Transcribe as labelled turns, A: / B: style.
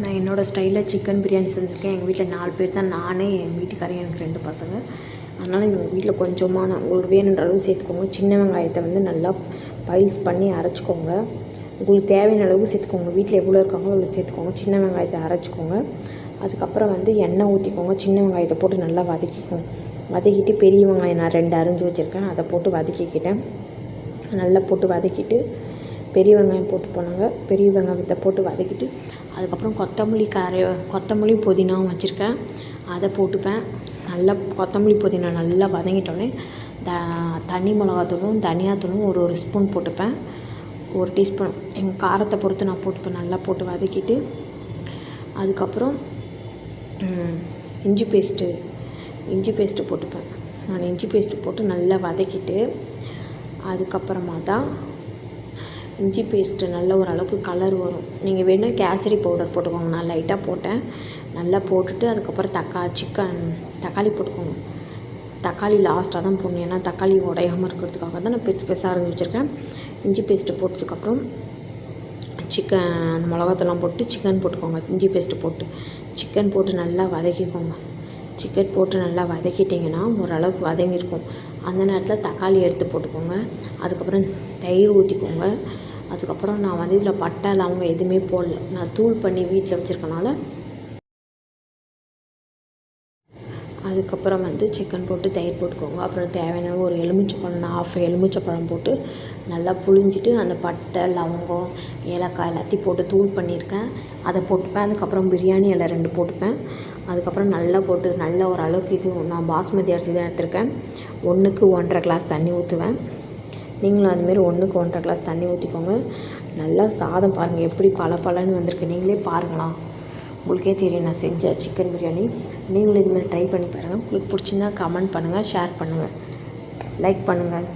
A: நான் என்னோடய ஸ்டைலில் சிக்கன் பிரியாணி செஞ்சுருக்கேன். எங்கள் வீட்டில் நாலு பேர் தான். நானே என் வீட்டுக்காரங்க எனக்கு ரெண்டு பசங்க. அதனால் எங்கள் வீட்டில் கொஞ்சமான உங்களுக்கு வேணுன்ற அளவு சேர்த்துக்கோங்க. சின்ன வெங்காயத்தை வந்து நல்லா பைஸ் பண்ணி அரைச்சிக்கோங்க. உங்களுக்கு தேவையான அளவு சேர்த்துக்கோங்க. வீட்டில் எவ்வளோ இருக்காங்களோ அவ்வளோ சேர்த்துக்கோங்க. சின்ன வெங்காயத்தை அரைச்சிக்கோங்க. அதுக்கப்புறம் வந்து எண்ணெய் ஊற்றிக்கோங்க சின்ன வெங்காயத்தை போட்டு நல்லா வதக்கிக்கோங்க. வதக்கிட்டு பெரிய வெங்காயம் நான் ரெண்டு அரிஞ்சு வச்சுருக்கேன். அதை போட்டு வதக்கிக்கிட்டேன். நல்லா போட்டு வதக்கிட்டு பெரிய வெங்காயம் போட்டு போனாங்க. பெரிய வெங்காயத்தை போட்டு வதக்கிட்டு அதுக்கப்புறம் கொத்தமல்லி கரை கொத்தமல்லி புதினாவும் வச்சுருக்கேன். அதை போட்டுப்பேன். நல்லா கொத்தமல்லி புதினா நல்லா வதங்கிட்டோன்னே த தனி மிளகாத்தூளும் தனியாத்தூளும் ஒரு ஒரு ஸ்பூன் போட்டுப்பேன். ஒரு டீஸ்பூன். எங்கள் காரத்தை பொறுத்து நான் போட்டுப்பேன். நல்லா போட்டு வதக்கிட்டு அதுக்கப்புறம் இஞ்சி பேஸ்ட்டு இஞ்சி பேஸ்ட்டு போட்டுப்பேன். நான் இஞ்சி பேஸ்ட்டு போட்டு நல்லா வதக்கிட்டு அதுக்கப்புறமா தான் இஞ்சி பேஸ்ட்டு நல்ல ஓரளவுக்கு கலர் வரும். நீங்கள் வேணும் கேசரி பவுடர் போட்டுக்கோங்க. நான் லைட்டாக போட்டேன். நல்லா போட்டுட்டு அதுக்கப்புறம் தக்கா சிக்கன் தக்காளி போட்டுக்கோங்க. தக்காளி லாஸ்ட்டாக தான் போடணும். ஏன்னா தக்காளி உடையாமல் இருக்கிறதுக்காக தான் நான் பெருசு பெருசாக அரைஞ்சி வச்சுருக்கேன். இஞ்சி பேஸ்ட்டு போட்டதுக்கப்புறம் சிக்கன் அந்த மிளகாத்தெல்லாம் போட்டு சிக்கன் போட்டுக்கோங்க. இஞ்சி பேஸ்ட்டு போட்டு சிக்கன் போட்டு நல்லா வதக்கிக்கோங்க. சிக்கன் போட்டு நல்லா வதக்கிட்டிங்கன்னா ஓரளவுக்கு வதங்கியிருக்கும். அந்த நேரத்தில் தக்காளி எடுத்து போட்டுக்கோங்க. அதுக்கப்புறம் தயிர் ஊற்றிக்கோங்க அதுக்கப்புறம் நான் வந்து இதில் பட்டை லவங்கம் எதுவுமே போடல. நான் தூள் பண்ணி வீட்டில் வச்சுருக்கனால அதுக்கப்புறம் வந்து சிக்கன் போட்டு தயிர் போட்டுக்கோங்க. அப்புறம் தேவையான ஒரு எலுமிச்சைப்பழம் நான் ஆஃப் எலுமிச்சைப்பழம் போட்டு நல்லா புழிஞ்சிட்டு அந்த பட்டை லவங்கம் ஏலக்காய் எல்லாத்தையும் போட்டு தூள் பண்ணியிருக்கேன். அதை போட்டுப்பேன். அதுக்கப்புறம் பிரியாணி இலை ரெண்டு போட்டுப்பேன். அதுக்கப்புறம் நல்லா போட்டு நல்ல ஒரு அளவுக்கு இது நான் பாஸ்மதி அரிசி தான் எடுத்திருக்கேன். ஒன்றுக்கு ஒன்றரை கிளாஸ் தண்ணி ஊற்றுவேன். நீங்களும் அதுமாரி ஒன்றுக்கு ஒன்றரை கிளாஸ் தண்ணி ஊற்றிக்கோங்க நல்லா சாதம் பாருங்கள் எப்படி பல பலன்னு வந்திருக்கு. நீங்களே பாருங்களாம் உங்களுக்கே தெரியும் நான் செஞ்ச சிக்கன் பிரியாணி. நீங்களும் இதுமாதிரி ட்ரை பண்ணி பாருங்கள் உங்களுக்கு பிடிச்சிருந்தா கமெண்ட் பண்ணுங்கள் ஷேர் பண்ணுங்கள் லைக் பண்ணுங்கள்